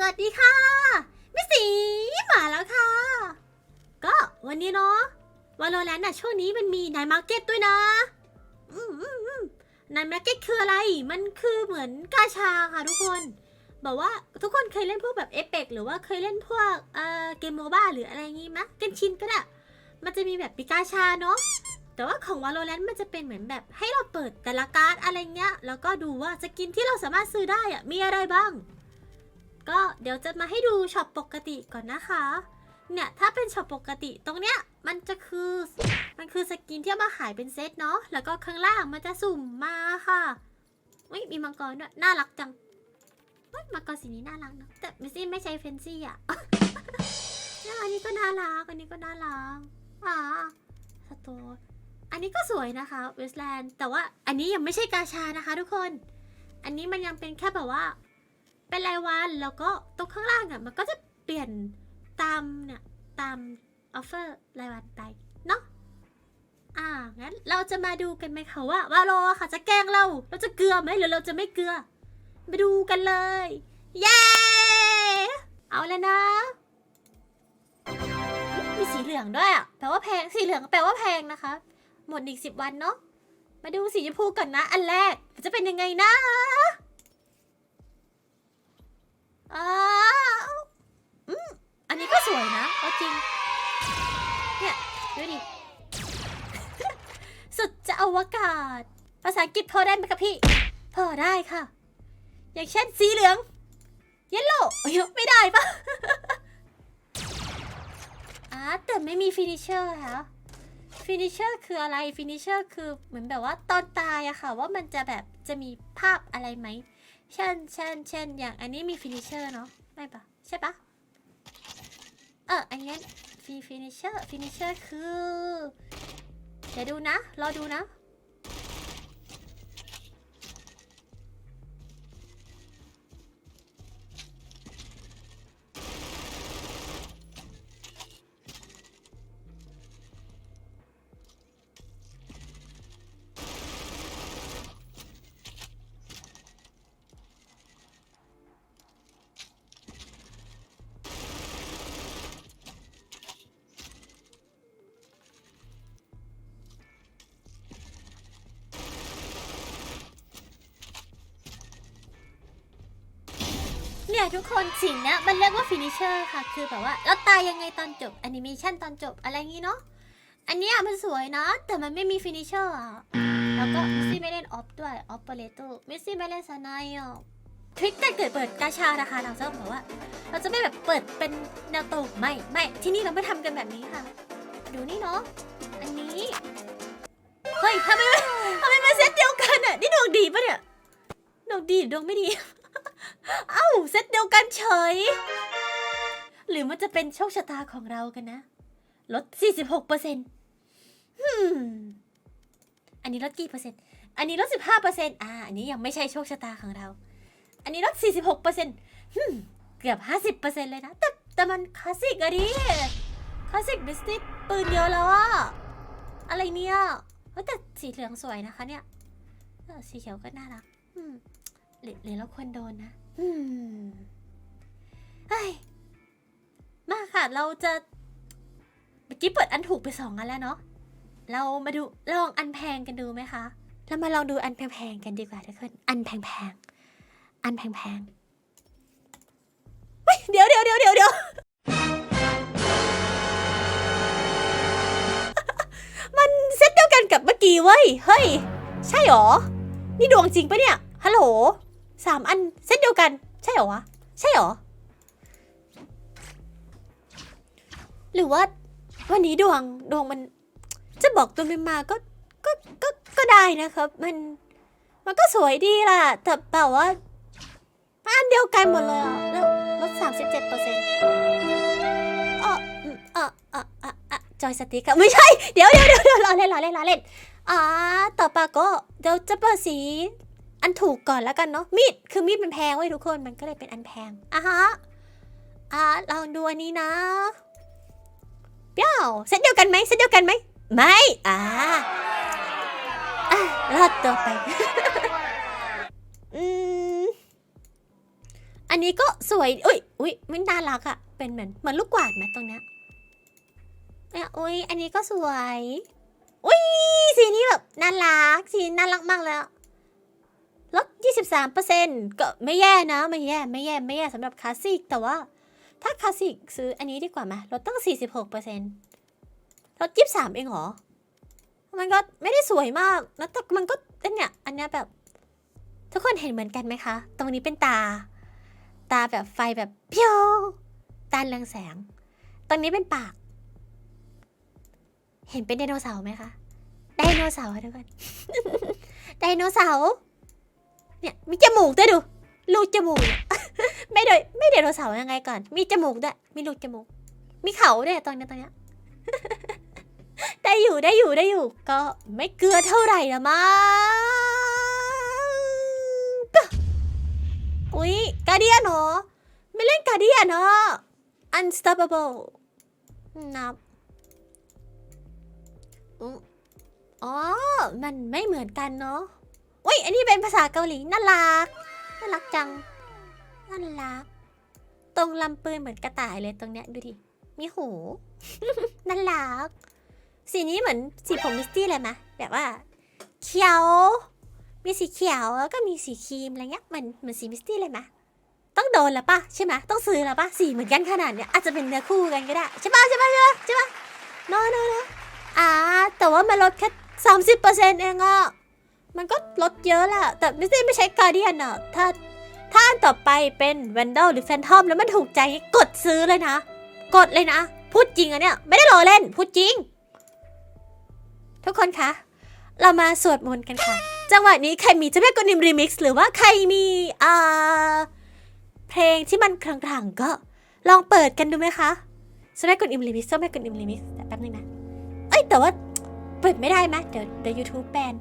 สวัสดีค่ะมิสีมาแล้วค่ะ ก็วันนี้เนาะวาโลแรนต์อะช่วงนี้มันมีนายมาร์เก็ตด้วยนะอืมอืมอืมนายมาร์เก็ตคืออะไร มันคือเหมือนกาชาค่ะทุกคนบอกว่าทุกคนเคยเล่นพวกแบบเอ e กหรือว่าเคยเล่นพวกเอ่อเกมโมบ้าหรืออะไรงี้มะเกมชินก็ได้มันจะมีแบบปีกาชาเนาะแต่ว่าของ Valorant มันจะเป็นเหมือนแบบให้เราเปิดแต่ละการ์ดอะไรเงี้ย แล้วก็ดูว่าสกินที่เราสามารถซื้อได้อะมีอะไรบ้าง ก็เดี๋ยวจะมาให้ดูช็อปปกติก่อนนะคะ เนี่ยถ้าเป็นช็อปปกติตรงเนี้ยมันจะคือมันคือสกินที่มาขายเป็นเซตเนาะแล้วก็ข้างล่างมันจะสุ่มมาค่ะอุ้ยมีมังกรด้วยน่ารักจังเฮ้ยมังกรสีนี้น่ารักเนะแต่ไม่ซี่ไม่ใช่เฟนซี่อะนี่อันนี้ก็น่ารักอันนี้ก็น่ารักอ่าสตร์อันนี้ก็สวยนะคะเวสแลนด์แต่ว่าอันนี้ยังไม่ใช่กาชานะคะทุกคน อันนี้มันยังเป็นแค่แบบว่า เป็นรายวันแล้วก็ตรงข้างล่างอะมันก็จะเปลี่ยนตามเนี่ยตามออฟเฟอร์รายวันไปเนาะอ่างั้นเราจะมาดูกันไหมคะว่าวาโลอค่ะจะแกล้งเรา เราจะเกลือไหมหรือเราจะไม่เกลือ มาดูกันเลย เย้ เอาแล้วนะ มีสีเหลืองด้วยอะแปลว่าแพงสีเหลืองแปลว่าแพงนะคะ หมดอีกสิบวันเนาะมาดูสีชมพูก่อนนะ อันแรกจะเป็นยังไงนะ อ้าวอืมอันนี้ก็สวยนะเอาจริง เนี่ย ดูดิ สุดจะอวกาศ ภาษาอังกฤษพอได้ไหมคะพี่ พอได้ค่ะ อย่างเช่นสีเหลือง เยลโล่ไม่ได้ปะอ่าแต่ไม่มีฟินิชเชอร์ค่ะฟินิชเชอร์คืออะไร ฟินิชเชอร์คือเหมือนแบบว่าตอนตายอะค่ะ ว่ามันจะแบบจะมีภาพอะไรไหม เช่นเช่นเช่นอย่างอันนี้มีฟินิชเชอร์เนาะไม่ปะใช่ปะเอออันนี้ฟินิชเชอร์ฟินิชเชอร์คือ เดี๋ยวดูนะ รอดูนะ เนี่ยทุกคนสิ่งเนี้ยมันเรียกว่าฟินิชเชอร์ค่ะ คือแบบว่าเราตายยังไงตอนจบแอนิเมชันตอนจบอะไรงี้เนาะอันเนี้ยมันสวยนะ แต่มันไม่มีฟินิชเชอร์อะ แล้วก็มิสซี่ไม่เล่นออฟด้วยออฟเปเรโตมิสซี่ไม่เล่นซานายอะทริคการเกิดเปิดกาชานะคะเราจะบอกว่า เราจะไม่แบบเปิดเป็นแนวตรงไม่ไม่ที่นี่เราไม่ทำกันแบบนี้ค่ะ ดูนี่เนาะอันนี้เฮ้ยทำไมมันทำไมมันเซตเดียวกันอะนี่ดวงดีปะเนี่ยดวงดีดวงไม่ดี เอ้าเซตเดียวกันเฉย หรือมันจะเป็นโชคชะตาของเรากันนะ ลด 46เปอร์เซ็นต์อันนี้ลดกี่เปอร์เซ็นต์ อันนี้ลด 15เปอร์เซ็นต์อ่า อันนี้ยังไม่ใช่โชคชะตาของเรา อันนี้ลด 46เปอร์เซ็นต์เกือบ 50เปอร์เซ็นต์เลยนะ แต่แต่มันคลาสสิกอะดิคลาสสิกบิสติสปืนเยอะแล้วอะอะไรเนี่ยแต่สีเหลืองสวยนะคะเนี่ยสีเขียวก็น่ารักอืมหรือหรือเราควรโดนนะ อืมเฮ้ยมาค่ะ เราจะเมื่อกี้เปิดอันถูกไปสองอันแล้วเนาะ เรามาดูลองอันแพงกันดูไหมคะ เรามาลองดูอันแพงๆกันดีกว่าทุกคน อันแพงๆ อันแพงๆเฮ้ยเดี๋ยวเดี๋ยวเดี๋ยวเดี๋ยวเดี๋ยวมันเซตเดียวกันกับเมื่อกี้เว้ย เฮ้ย ใช่หรอ นี่ดวงจริงปะเนี่ย ฮัลโหล สามอันเซตเดียวกัน ใช่เหรอวะ ใช่เหรอ หรือว่า วันนี้ดวงดวงมัน จะบอกตัวมันมาก็ก็ก็ก็ได้นะครับ มัน มันก็สวยดีล่ะ แต่แบบว่าอันเดียวกันหมดเลยอะแล้วลดสามสิบเจ็ดเปอร์เซ็นต์เอออืมเออเออเออเอจอยสติ๊กอะไม่ใช่เดี๋ยวเดี๋ยวเดี๋ยวเดี๋ยวรอเล่นรอเล่นรอเล่นอ่าต่อไปก็เดี๋ยวจะเปิดสี อันถูกก่อนแล้วกันเนาะมีดคือมีดมันแพงไว้ยทุกคนมันก็เลยเป็นอันแพงอะฮะอ่าลองดูอันนี้นะเปี้ยวเซตเดียวกันไหมเซตเดียวกันไหมไม่อ่าอะรอดตัวไปอืมอันนี้ก็สวยอุ้ยอุ้ยมันน่ารักอะเป็นเหมือนเหมือนลูกกวาดไหมตรงเนี้ยเนี่ยอุ้ยอันนี้ก็สวยอุ้ยสีนี้แบบน่ารักสีน่ารักมากเลยอะ ลด 23%ก็ไม่แย่นะไม่แย่ไม่แย่ไม่แย่สำหรับคลาสสิกแต่ว่า ถ้าคลาสสิกซื้ออันนี้ดีกว่าไหมลดตั้ง 46%ลด 23 เองเหรอ มันก็ไม่ได้สวยมากแล้วแต่มันก็เนี่ยอันเนี้ยแบบ ทุกคนเห็นเหมือนกันไหมคะ ตรงนี้เป็นตา ตาแบบไฟแบบเพียวตาเรืองแสง ตรงนี้เป็นปาก เห็นเป็นไดโนเสาร์ไหมคะไดโนเสาร์ค่ะทุกคนไดโนเสาร์ เนี่ยมีจมูกด้วยดูลูกจมูก ไม่โดยไม่ไดโนเสาร์ยังไงก่อน มีจมูกด้วยมีลูกจมูก มีเขาด้วยตรงนี้ตรงเนี้ได้อยู่ได้อยู่ได้อยู่ ก็ไม่เกลือเท่าไหร่ละมั้งอุ๊ยกาเดียนเหรอไม่เล่นกาเดียนเนาะ unstoppable นับอ๋อ มันไม่เหมือนกันเนาะ อุ้ยอันนี้เป็นภาษาเกาหลีน่ารัก น่ารักจัง น่ารัก ตรงลำปืนเหมือนกระต่ายเลยตรงเนี้ยดูดิ มีหู น่ารัก สีนี้เหมือนสีผมมิสตี้เลยไหมแบบว่า เขียว มีสีเขียวแล้วก็มีสีครีมอะไรเงี้ยเหมือนเหมือนสีมิสตี้เลยไหมต้องโดนแล้วปะใช่ไหมต้องซื้อแล้วปะสีเหมือนกันขนาดเนี้ยอาจจะเป็นเนื้อคู่กันก็ได้ใช่ปะใช่ปะใช่ปะใช่ปะโนโนโนอ่าแต่ว่ามันลดแค่สามสิบเปอร์เซ็นต์เองอะ มันก็ลดเยอะแหละแต่ไมิสตี้ไม่ใช้การเดียนอะถ้าถ้าอันต่อไปเป็นแวนดอลหรือแฟนทอมแล้วมันถูกใจกดซื้อเลยนะ กดเลยนะ พูดจริงอะเนี่ย ไม่ได้รอเล่น พูดจริง ทุกคนคะ เรามาสวดมนต์กันค่ะ จังหวะนี้ใครมีเจ้าแม่กนิมรีมิกซ์หรือว่าใครมีอ่าเพลงที่มันคลังๆ ก็ลองเปิดกันดูไหมคะเจ้าแม่กนิมรีมิกซ์เจ้าแม่กนิมรีมิกซ์แต่แป๊บนึงนะ เอ้ยแต่ว่าเปิดไม่ได้ไหมเดี๋ยวเดี๋ยวยูทูบแบน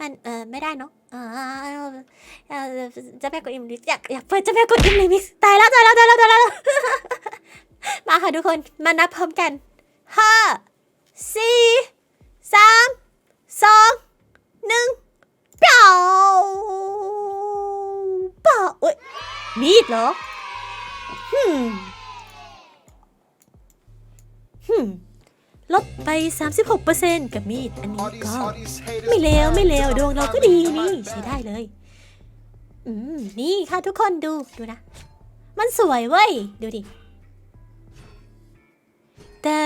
มันเออไม่ได้เนาะอ่าเออเจ้าแม่กวนอิมรีมิกซ์อยากอยากเปิดเจ้าแม่กวนอิมรีมิกตายแล้วตายแล้วตายแล้วตายแล้ว มาค่ะทุกคนมานับพร้อมกันห้าสี่สามสองหนึ่งเปล่าเปล่าเอ้ยมีดเหรอฮึ ลดไป 36%กับมีด อันนี้ All these, ก็ all these haters ไม่เลวไม่เลวดวงเราก็ดีนี่ใช้ได้เลย อืม นี่ค่ะทุกคนดูดูนะ มันสวยเว้ย ดูดิ แต่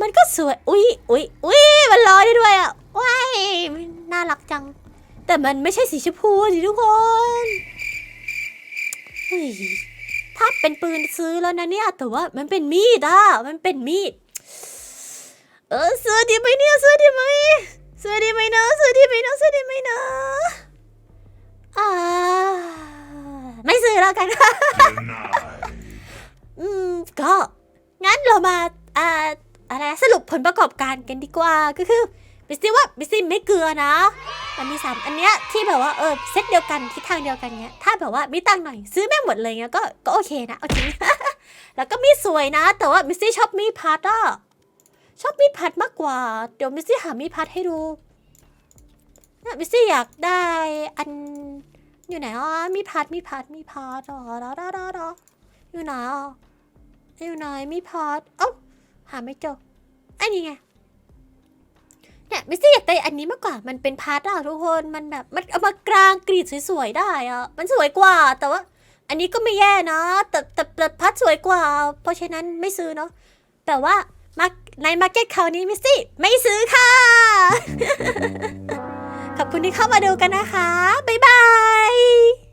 มันก็สวย อุ๊ยอุ๊ยอุ๊ยมันลอยได้ด้วยอะว้ายมันน่ารักจัง แต่มันไม่ใช่สีชมพูสิทุกคนเฮ้ยถ้าเป็นปืนซื้อแล้วนะเนี่ย แต่ว่ามันเป็นมีดอะ มันเป็นมีด เออซื้อดีไหมเนี่ยซื้อดีไหมซื้อดีไหมนะซื้อดีไหมนะซื้อดีไหมนะอ่าไม่ซื้อแล้วกัน อืมก็งั้นเรามาอ่าอะไรสรุปผลประกอบการกันดีกว่าก็คือบิสซี่ว่าบิสซี่ไม่เกลือนะ มันมีสามอันเนี้ยที่แบบว่าเออเซตเดียวกันทิศทางเดียวกันเนี้ยถ้าแบบว่ามีตังหน่อยซื้อแม่งหมดเลยเงี้ยก็ก็โอเคนะโอเคแล้วก็มีสวยนะ แต่ว่ามิสซี่ชอบมีพัดอะ ชอบมีพัดมากกว่า เดี๋ยวมิสซี่หามีพัดให้ดูเนี่ยมิสซี่อยากได้อันอยู่ไหนอะมีพัดมีพัดมีพัดอ๋อรอรอรอรออยู่ไหนอะอยู่ไหนมีพัดเอ้าหาไม่เจออันนี้ไงเนี่ยมิสซี่อยากได้อันนี้มากกว่า มันเป็นพัดอะทุกคน มันแบบมันเอามากลางกรีดสวยๆได้อะมันสวยกว่า แต่ว่า อันนี้ก็ไม่แย่นะ แต่แต่แต่พัดสวยกว่า เพราะฉะนั้นไม่ซื้อเนาะ แต่ว่า มาในมาร์เก็ตคราวนี้มิสซี่ไม่ซื้อค่ะ ขอบคุณที่เข้ามาดูกันนะคะ บ๊ายบาย